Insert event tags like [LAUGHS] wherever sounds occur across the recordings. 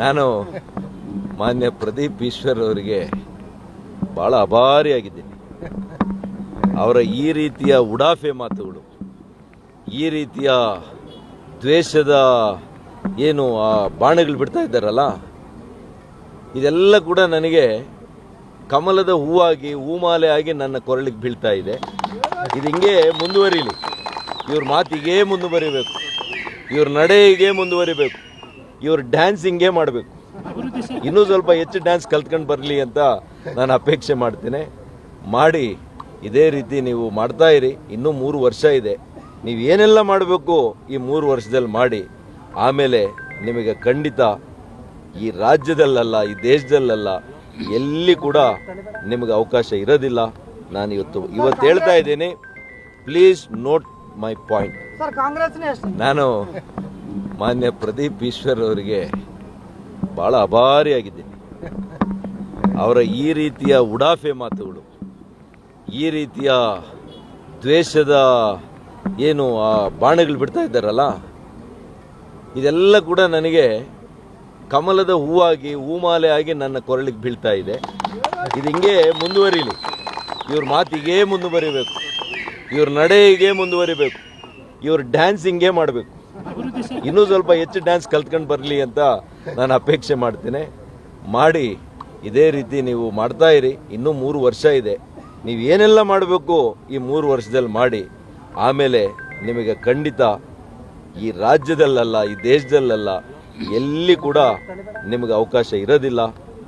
ನಾನು ಮಾನ್ಯ ಪ್ರದೀಪ್ ಈಶ್ವರ್ ಅವರಿಗೆ ಬಹಳ ಅಭಾರಿಯಾಗಿದ್ದೀನಿ. ಅವರ ಈ ರೀತಿಯ ಉಡಾಫೆ ಮಾತುಗಳು, ಈ ರೀತಿಯ ದ್ವೇಷದ ಏನು ಆ ಬಾಣಗಳು ಬಿಡ್ತಾ ಇದ್ದಾರಲ್ಲ, ಇದೆಲ್ಲ ಕೂಡ ನನಗೆ ಕಮಲದ ಹೂವಾಗಿ, ಹೂಮಾಲೆ ಆಗಿ ನನ್ನ ಕೊರಳಿಗೆ ಬೀಳ್ತಾ ಇದೆ. ಇದು ಹಿಂಗೆ ಮುಂದುವರಿಲಿ. ಇವ್ರ ಮಾತಿಗೆ ಮುಂದುವರಿಬೇಕು. ಇವ್ರ ನಡೆಗೆ ಮುಂದುವರಿಬೇಕು. ಇವ್ರ ಡ್ಯಾನ್ಸ್ ಹಿಂಗೆ ಮಾಡಬೇಕು. ಇನ್ನೂ ಸ್ವಲ್ಪ ಹೆಚ್ಚು ಡ್ಯಾನ್ಸ್ ಕಲ್ತ್ಕೊಂಡು ಬರಲಿ ಅಂತ ನಾನು ಅಪೇಕ್ಷೆ ಮಾಡ್ತೇನೆ. ಮಾಡಿ ಇದೇ ರೀತಿ ನೀವು ಮಾಡ್ತಾ ಇರಿ. ಇನ್ನೂ ಮೂರು ವರ್ಷ ಇದೆ. ನೀವು ಏನೆಲ್ಲ ಮಾಡಬೇಕು ಈ ಮೂರು ವರ್ಷದಲ್ಲಿ ಮಾಡಿ. ಆಮೇಲೆ ನಿಮಗೆ ಖಂಡಿತ ಈ ರಾಜ್ಯದಲ್ಲಲ್ಲ ಈ ದೇಶದಲ್ಲಲ್ಲ ಎಲ್ಲಿ ಕೂಡ ನಿಮಗೆ ಅವಕಾಶ ಇರೋದಿಲ್ಲ. ನಾನು ಇವತ್ತು ಇವತ್ತು ಹೇಳ್ತಾ ಇದ್ದೀನಿ. ಪ್ಲೀಸ್ ನೋಟ್ ಮೈ ಪಾಯಿಂಟ್ ನಾನು ಮಾನ್ಯ ಪ್ರದೀಪ್ ಈಶ್ವರ್ ಅವರಿಗೆ ಭಾಳ ಅಭಾರಿಯಾಗಿದ್ದೀನಿ. ಅವರ ಈ ರೀತಿಯ ಉಡಾಫೆ ಮಾತುಗಳು, ಈ ರೀತಿಯ ದ್ವೇಷದ ಏನು ಆ ಬಾಣಗಳು ಬಿಡ್ತಾ ಇದ್ದಾರಲ್ಲ, ಇದೆಲ್ಲ ಕೂಡ ನನಗೆ ಕಮಲದ ಹೂವಾಗಿ, ಹೂಮಾಲೆ ಆಗಿ ನನ್ನ ಕೊರಳಿಗೆ ಬೀಳ್ತಾ ಇದೆ. ಇದು ಹಿಂಗೆ ಮುಂದುವರಿಲಿ. ಇವ್ರ ಮಾತಿಗೆ ಮುಂದುವರಿಬೇಕು. ಇವ್ರ ನಡೆಗೆ ಮುಂದುವರಿಬೇಕು. ಇವ್ರ ಡ್ಯಾನ್ಸಿಂಗೇ ಮಾಡಬೇಕು. ಇನ್ನೂ ಸ್ವಲ್ಪ ಹೆಚ್ಚು ಡ್ಯಾನ್ಸ್ ಕಲ್ತ್ಕೊಂಡು ಬರಲಿ ಅಂತ ನಾನು ಅಪೇಕ್ಷೆ ಮಾಡ್ತೇನೆ. ಮಾಡಿ ಇದೇ ರೀತಿ ನೀವು ಮಾಡ್ತಾ ಇರಿ. ಇನ್ನೂ ಮೂರು ವರ್ಷ ಇದೆ. ನೀವು ಏನೆಲ್ಲ ಮಾಡಬೇಕು ಈ ಮೂರು ವರ್ಷದಲ್ಲಿ ಮಾಡಿ. ಆಮೇಲೆ ನಿಮಗೆ ಖಂಡಿತ ಈ ರಾಜ್ಯದಲ್ಲಲ್ಲ ಈ ದೇಶದಲ್ಲಲ್ಲ ಎಲ್ಲಿ ಕೂಡ ನಿಮಗೆ ಅವಕಾಶ ಇರೋದಿಲ್ಲ.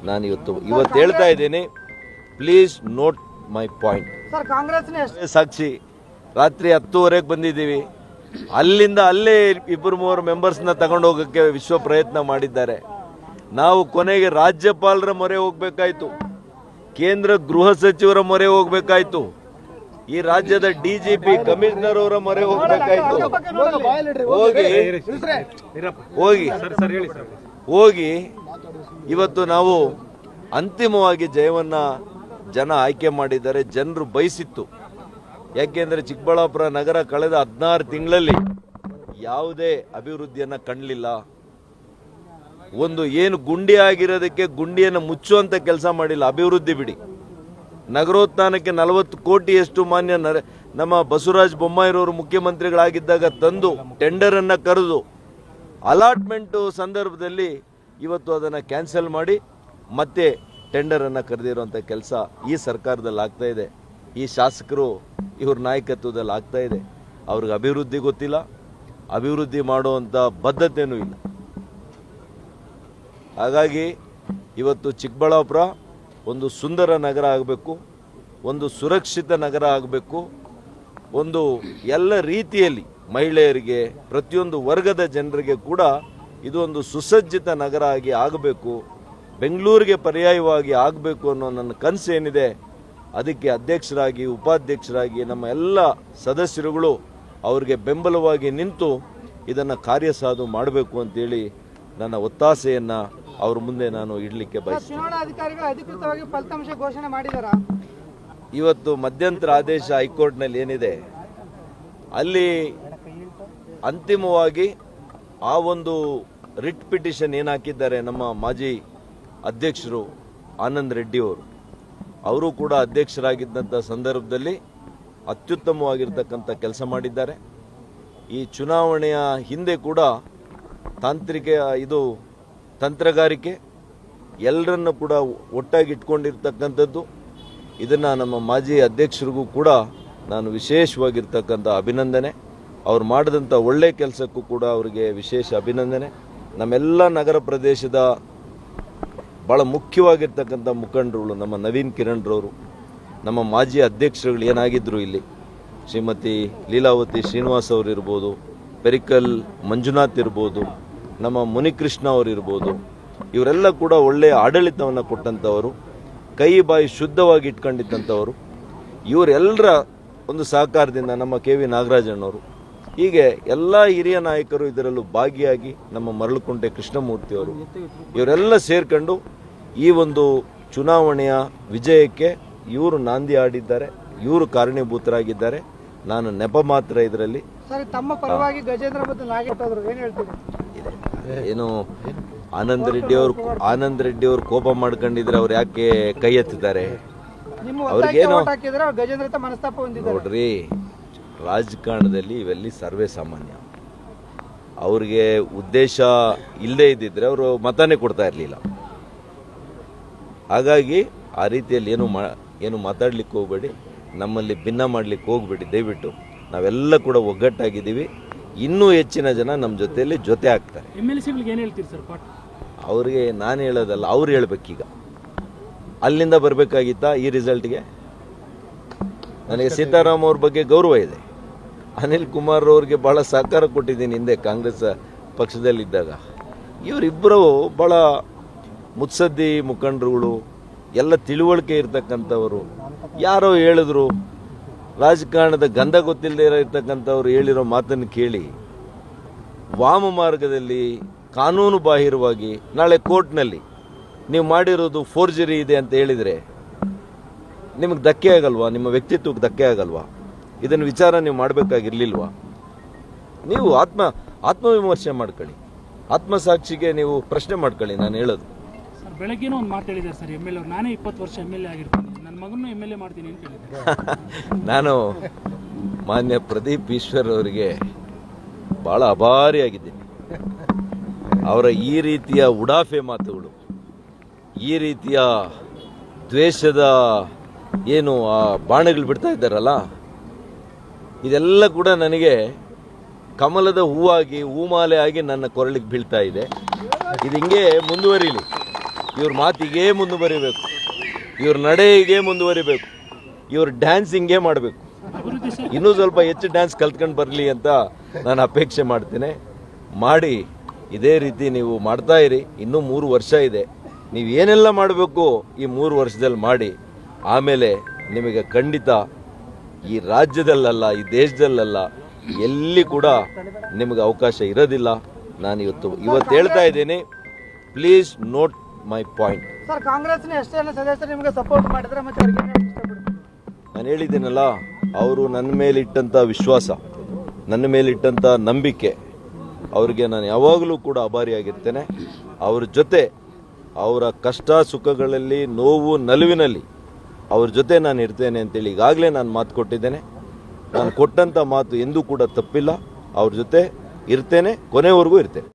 ನಾನು ಇವತ್ತು ಇವತ್ತು ಹೇಳ್ತಾ ಇದ್ದೀನಿ. ಪ್ಲೀಸ್ ನೋಟ್ ಮೈ ಪಾಯಿಂಟ್ ಸಾಕ್ಷಿ ರಾತ್ರಿ ಹತ್ತುವರೆಗೆ ಬಂದಿದ್ದೀವಿ. ಅಲ್ಲಿಂದ ಅಲ್ಲೇ ಇಬ್ಬರು ಮೂವರು ಮೆಂಬರ್ಸ್ನ ತಗೊಂಡು ಹೋಗೋಕ್ಕೆ ವಿಶ್ವ ಪ್ರಯತ್ನ ಮಾಡಿದ್ದಾರೆ. ನಾವು ಕೊನೆಗೆ ರಾಜ್ಯಪಾಲರ ಮೊರೆ ಹೋಗಬೇಕಾಯಿತು. ಕೇಂದ್ರ ಗೃಹ ಸಚಿವರ ಮೊರೆ ಹೋಗಬೇಕಾಯಿತು. ಈ ರಾಜ್ಯದ ಡಿಜಿಪಿ ಕಮಿಷನರ್ ಅವರ ಮೊರೆ ಹೋಗ್ಬೇಕಾಯ್ತು. ಹೋಗಿ. ಹೋಗಿ. ಹೋಗಿ. ಇವತ್ತು ನಾವು ಅಂತಿಮವಾಗಿ ಜಯವನ್ನ ಜನ ಆಯ್ಕೆ ಮಾಡಿದ್ದಾರೆ. ಜನರು ಬಯಸಿತ್ತು. ಯಾಕೆಂದ್ರೆ ಚಿಕ್ಕಬಳ್ಳಾಪುರ ನಗರ ಕಳೆದ ಹದಿನಾರು ತಿಂಗಳಲ್ಲಿ ಯಾವುದೇ ಅಭಿವೃದ್ಧಿಯನ್ನು ಕಾಣಲಿಲ್ಲ ಒಂದು ಏನು ಗುಂಡಿ ಆಗಿರೋದಕ್ಕೆ ಗುಂಡಿಯನ್ನು ಮುಚ್ಚುವಂಥ ಕೆಲಸ ಮಾಡಿಲ್ಲ. ಅಭಿವೃದ್ಧಿ ಬಿಡಿ. ನಗರೋತ್ಥಾನಕ್ಕೆ ನಲವತ್ತು ಕೋಟಿಯಷ್ಟು ಮಾನ್ಯ ನರ, ನಮ್ಮ ಬಸವರಾಜ ಬೊಮ್ಮಾಯಿರವರು ಮುಖ್ಯಮಂತ್ರಿಗಳಾಗಿದ್ದಾಗ ತಂದು ಟೆಂಡರನ್ನು ಕರೆದು ಅಲಾಟ್ಮೆಂಟು ಸಂದರ್ಭದಲ್ಲಿ ಇವತ್ತು ಅದನ್ನು ಕ್ಯಾನ್ಸಲ್ ಮಾಡಿ ಮತ್ತೆ ಟೆಂಡರನ್ನು ಕರೆದಿರುವಂಥ ಕೆಲಸ ಈ ಸರ್ಕಾರದಲ್ಲಿ ಆಗ್ತಾ ಇದೆ. ಈ ಶಾಸಕರು ಇವ್ರ ನಾಯಕತ್ವದಲ್ಲಿ ಆಗ್ತಾ ಇದೆ. ಅವ್ರಿಗೆ ಅಭಿವೃದ್ಧಿ ಗೊತ್ತಿಲ್ಲ. ಅಭಿವೃದ್ಧಿ ಮಾಡುವಂಥ ಬದ್ಧತೆನೂ ಇಲ್ಲ. ಹಾಗಾಗಿ ಇವತ್ತು ಚಿಕ್ಕಬಳ್ಳಾಪುರ ಒಂದು ಸುಂದರ ನಗರ ಆಗಬೇಕು, ಒಂದು ಸುರಕ್ಷಿತ ನಗರ ಆಗಬೇಕು, ಒಂದು ಎಲ್ಲ ರೀತಿಯಲ್ಲಿ ಮಹಿಳೆಯರಿಗೆ, ಪ್ರತಿಯೊಂದು ವರ್ಗದ ಜನರಿಗೆ ಕೂಡ ಇದು ಒಂದು ಸುಸಜ್ಜಿತ ನಗರ ಆಗಿ ಆಗಬೇಕು, ಬೆಂಗಳೂರಿಗೆ ಪರ್ಯಾಯವಾಗಿ ಆಗಬೇಕು ಅನ್ನೋ ನನ್ನ ಕನಸು ಏನಿದೆ ಅದಕ್ಕೆ ಅಧ್ಯಕ್ಷರಾಗಿ ಉಪಾಧ್ಯಕ್ಷರಾಗಿ ನಮ್ಮ ಎಲ್ಲ ಸದಸ್ಯರುಗಳು ಅವರಿಗೆ ಬೆಂಬಲವಾಗಿ ನಿಂತು ಇದನ್ನು ಕಾರ್ಯಸಾಧು ಮಾಡಬೇಕು ಅಂತೇಳಿ ನನ್ನ ಒತ್ತಾಸೆಯನ್ನು ಅವ್ರ ಮುಂದೆ ನಾನು ಇಡಲಿಕ್ಕೆ ಬಯಸ್ತೇನೆ. ಇವತ್ತು ಮಧ್ಯಂತರ ಆದೇಶ ಹೈಕೋರ್ಟ್ನಲ್ಲಿ ಏನಿದೆ? ಅಲ್ಲಿ ಅಂತಿಮವಾಗಿ ಆ ಒಂದು ರಿಟ್ ಪಿಟಿಷನ್ ಏನು ಹಾಕಿದ್ದಾರೆ ನಮ್ಮ ಮಾಜಿ ಅಧ್ಯಕ್ಷರು ಆನಂದ್ ರೆಡ್ಡಿ ಅವರು ಕೂಡ ಅಧ್ಯಕ್ಷರಾಗಿದ್ದಂಥ ಸಂದರ್ಭದಲ್ಲಿ ಅತ್ಯುತ್ತಮವಾಗಿರ್ತಕ್ಕಂಥ ಕೆಲಸ ಮಾಡಿದ್ದಾರೆ. ಈ ಚುನಾವಣೆಯ ಹಿಂದೆ ಕೂಡ ತಾಂತ್ರಿಕ ಇದು ತಂತ್ರಗಾರಿಕೆ ಎಲ್ಲರನ್ನು ಕೂಡ ಒಟ್ಟಾಗಿ ಇಟ್ಕೊಂಡಿರ್ತಕ್ಕಂಥದ್ದು. ಇದನ್ನು ನಮ್ಮ ಮಾಜಿ ಅಧ್ಯಕ್ಷರಿಗೂ ಕೂಡ ನಾನು ವಿಶೇಷವಾಗಿರ್ತಕ್ಕಂಥ ಅಭಿನಂದನೆ. ಅವ್ರು ಮಾಡಿದಂಥ ಒಳ್ಳೆ ಕೆಲಸಕ್ಕೂ ಕೂಡ ಅವರಿಗೆ ವಿಶೇಷ ಅಭಿನಂದನೆ. ನಮ್ಮೆಲ್ಲ ನಗರ ಪ್ರದೇಶದ ಭಾಳ ಮುಖ್ಯವಾಗಿರ್ತಕ್ಕಂಥ ಮುಖಂಡರುಗಳು, ನಮ್ಮ ನವೀನ್ ಕಿರಣ್ರವರು, ನಮ್ಮ ಮಾಜಿ ಅಧ್ಯಕ್ಷರುಗಳು ಏನಾಗಿದ್ದರು ಇಲ್ಲಿ. ಶ್ರೀಮತಿ ಲೀಲಾವತಿ ಶ್ರೀನಿವಾಸ್ ಅವರು ಇರ್ಬೋದು ಪೆರಿಕಲ್ ಮಂಜುನಾಥ್ ಇರ್ಬೋದು, ನಮ್ಮ ಮುನಿಕೃಷ್ಣ ಅವರು ಇರ್ಬೋದು ಇವರೆಲ್ಲ ಕೂಡ ಒಳ್ಳೆಯ ಆಡಳಿತವನ್ನು ಕೊಟ್ಟಂಥವರು, ಕೈ ಬಾಯಿ ಶುದ್ಧವಾಗಿ ಇಟ್ಕೊಂಡಿದ್ದಂಥವರು. ಇವರೆಲ್ಲರ ಒಂದು ಸಹಕಾರದಿಂದ ನಮ್ಮ ಕೆ ವಿ ನಾಗರಾಜಣ್ಣವರು ಹೀಗೆ ಎಲ್ಲ ಹಿರಿಯ ನಾಯಕರು ಇದರಲ್ಲೂ ಭಾಗಿಯಾಗಿ ನಮ್ಮ ಮರಳುಕುಂಟೆ ಕೃಷ್ಣಮೂರ್ತಿಯವರು ಇವರೆಲ್ಲ ಸೇರ್ಕೊಂಡು ಈ ಒಂದು ಚುನಾವಣೆಯ ವಿಜಯಕ್ಕೆ ಇವರು ನಾಂದಿ ಆಡಿದ್ದಾರೆ ಇವರು ಕಾರಣೀಭೂತರಾಗಿದ್ದಾರೆ. ನಾನು ನೆಪ ಮಾತ್ರ ಇದರಲ್ಲಿ. ಸರ್ ತಮ್ಮ ಪರವಾಗಿ ಗಜೇಂದ್ರ ಮತ್ತು ನಾಗೇಟ್ ಅವರು ಏನ್ ಆನಂದ್ ರೆಡ್ಡಿ ಅವರು ಆನಂದ್ ರೆಡ್ಡಿ ಅವರು ಕೋಪ ಮಾಡ್ಕೊಂಡಿದ್ರೆ ಅವ್ರು ಯಾಕೆ ಕೈ ಎತ್ತಿದ್ದಾರೆ? ಅವ್ರಿಗೆ ಅವ್ರಿಗೇನು- ನೋಡ್ರಿ. ರಾಜಕಾರಣದಲ್ಲಿ ಇವೆಲ್ಲಿ ಸರ್ವೇ ಸಾಮಾನ್ಯ. ಅವ್ರಿಗೆ ಉದ್ದೇಶ ಇಲ್ಲದೇ ಇದ್ದಿದ್ರೆ ಅವರು ಮತನೇ ಕೊಡ್ತಾ ಇರಲಿಲ್ಲ. ಹಾಗಾಗಿ ಆ ರೀತಿಯಲ್ಲಿ ಏನು ಮಾ ಏನು ಮಾತಾಡ್ಲಿಕ್ಕೆ ಹೋಗ್ಬೇಡಿ ನಮ್ಮಲ್ಲಿ ಭಿನ್ನ ಮಾಡ್ಲಿಕ್ಕೆ ಹೋಗ್ಬೇಡಿ ದಯವಿಟ್ಟು. ನಾವೆಲ್ಲ ಕೂಡ ಒಗ್ಗಟ್ಟಾಗಿದ್ದೀವಿ. ಇನ್ನೂ ಹೆಚ್ಚಿನ ಜನ ನಮ್ಮ ಜೊತೆಯಲ್ಲಿ ಜೊತೆ ಆಗ್ತಾರೆ. ಅವ್ರಿಗೆ ನಾನು ಹೇಳೋದಲ್ಲ ಅವ್ರು ಹೇಳ್ಬೇಕೀಗ. ಅಲ್ಲಿಂದ ಬರಬೇಕಾಗಿತ್ತಾ ಈ ರಿಸಲ್ಟ್ಗೆ ನನಗೆ ಸೀತಾರಾಮ್ ಅವ್ರ ಬಗ್ಗೆ ಗೌರವ ಇದೆ. ಅನಿಲ್ ಕುಮಾರ್ ಅವ್ರಿಗೆ ಭಾಳ ಸಹಕಾರ ಕೊಟ್ಟಿದ್ದೀನಿ ಹಿಂದೆ ಕಾಂಗ್ರೆಸ್ ಪಕ್ಷದಲ್ಲಿದ್ದಾಗ. ಇವರಿಬ್ಬರು ಭಾಳ ಮುತ್ಸದ್ದಿ ಮುಖಂಡರುಗಳು, ಎಲ್ಲ ತಿಳುವಳಿಕೆ ಇರ್ತಕ್ಕಂಥವರು. ಯಾರೋ ಹೇಳಿದ್ರು, ರಾಜಕಾರಣದ ಗಂಧ ಗೊತ್ತಿಲ್ಲದೆ ಇರತಕ್ಕಂಥವ್ರು ಹೇಳಿರೋ ಮಾತನ್ನು ಕೇಳಿ. ವಾಮ ಮಾರ್ಗದಲ್ಲಿ ಕಾನೂನು ಬಾಹಿರವಾಗಿ ನಾಳೆ ಕೋರ್ಟ್ನಲ್ಲಿ ನೀವು ಮಾಡಿರೋದು ಫೋರ್ಜರಿ ಇದೆ ಅಂತ ಹೇಳಿದರೆ ನಿಮಗೆ ಧಕ್ಕೆ ಆಗಲ್ವಾ? ನಿಮ್ಮ ವ್ಯಕ್ತಿತ್ವಕ್ಕೆ ಧಕ್ಕೆ ಆಗಲ್ವಾ? ಇದನ್ನು ವಿಚಾರ ನೀವು ಮಾಡಬೇಕಾಗಿರ್ಲಿಲ್ವಾ? ನೀವು ಆತ್ಮ ಆತ್ಮವಿಮರ್ಶೆ ಮಾಡ್ಕೊಳ್ಳಿ. ಆತ್ಮಸಾಕ್ಷಿಗೆ ನೀವು ಪ್ರಶ್ನೆ ಮಾಡ್ಕೊಳ್ಳಿ ನಾನು ಹೇಳೋದು. ಸರ್ ಬೆಳಗ್ಗೆನೂ ಒಂದು ಮಾತು ಹೇಳಿದ್ದಾರೆ ಸರ್ ಎಂ ಎಲ್ ಅವ್ರು. ನಾನೇ ಇಪ್ಪತ್ತು ವರ್ಷ ಎಂ ಎಲ್ ಎ ಆಗಿರ್ತೀನಿ. ನನ್ನ ಮಗನೂ ಎಂ ಎಲ್ ಎ ಮಾಡ್ತೀನಿ ಅಂತ ಹೇಳಿದ್ದಾರೆ. [LAUGHS] ನಾನು ಮಾನ್ಯ ಪ್ರದೀಪ್ ಈಶ್ವರ್ ಅವರಿಗೆ ಭಾಳ ಅಭಾರಿಯಾಗಿದ್ದೀನಿ. ಅವರ ಈ ರೀತಿಯ ಉಡಾಫೆ ಮಾತುಗಳು ಈ ರೀತಿಯ ದ್ವೇಷದ ಏನು ಆ ಬಾಣಗಳು ಬಿಡ್ತಾ ಇದ್ದಾರಲ್ಲ ಇದೆಲ್ಲ ಕೂಡ ನನಗೆ ಕಮಲದ ಹೂವಾಗಿ, ಹೂಮಾಲೆ ಆಗಿ ನನ್ನ ಕೊರಳಿಗೆ ಬೀಳ್ತಾ ಇದೆ. ಇದು ಹಿಂಗೆ ಮುಂದುವರಿಲಿ. ಇವ್ರ ಮಾತಿಗೆ ಮುಂದುವರಿಬೇಕು. ಇವ್ರ ನಡೆಗೆ ಮುಂದುವರಿಬೇಕು. ಇವ್ರ ಡ್ಯಾನ್ಸ್ ಹಿಂಗೆ ಮಾಡಬೇಕು. ಇನ್ನೂ ಸ್ವಲ್ಪ ಹೆಚ್ಚು ಡ್ಯಾನ್ಸ್ ಕಲ್ತ್ಕೊಂಡು ಬರಲಿ ಅಂತ ನಾನು ಅಪೇಕ್ಷೆ ಮಾಡ್ತೇನೆ. ಮಾಡಿ, ಇದೇ ರೀತಿ ನೀವು ಮಾಡ್ತಾ ಇರಿ. ಇನ್ನೂ ಮೂರು ವರ್ಷ ಇದೆ. ನೀವು ಏನೆಲ್ಲ ಮಾಡಬೇಕು ಈ ಮೂರು ವರ್ಷದಲ್ಲಿ ಮಾಡಿ, ಆಮೇಲೆ ನಿಮಗೆ ಖಂಡಿತ ಈ ರಾಜ್ಯದಲ್ಲಲ್ಲ ಈ ದೇಶದಲ್ಲಲ್ಲ ಎಲ್ಲಿ ಕೂಡ ನಿಮಗೆ ಅವಕಾಶ ಇರೋದಿಲ್ಲ. ನಾನು ಇವತ್ತು ಇವತ್ತು ಹೇಳ್ತಾ ಇದ್ದೀನಿ please note my point sir ಕಾಂಗ್ರೆಸ್ನ ಎಷ್ಟೆಲ್ಲ ಸದಸ್ಯರು ನಿಮಗೆ ಸಪೋರ್ಟ್ ಮಾಡಿದ್ರೆ ಮತ್ತೆ ನಾನು ಹೇಳಿದ್ದೀನಲ್ಲ ಅವರು ನನ್ನ ಮೇಲಿಟ್ಟಂಥ ವಿಶ್ವಾಸ ನನ್ನ ಮೇಲಿಟ್ಟಂಥ ನಂಬಿಕೆ ಅವರಿಗೆ ನಾನು ಯಾವಾಗಲೂ ಕೂಡ ಅಭಾರಿಯಾಗಿರ್ತೇನೆ. ಅವ್ರ ಜೊತೆ ಅವರ ಕಷ್ಟ ಸುಖಗಳಲ್ಲಿ ನೋವು ನಲುವಿನಲ್ಲಿ ಅವ್ರ ಜೊತೆ ನಾನು ಇರ್ತೇನೆ ಅಂತೇಳಿ ಈಗಾಗಲೇ ನಾನು ಮಾತು ಕೊಟ್ಟಿದ್ದೇನೆ. ನಾನು ಕೊಟ್ಟಂಥ ಮಾತು ಎಂದೂ ಕೂಡ ತಪ್ಪಿಲ್ಲ. ಅವ್ರ ಜೊತೆ ಇರ್ತೇನೆ, ಕೊನೆವರೆಗೂ ಇರ್ತೇನೆ.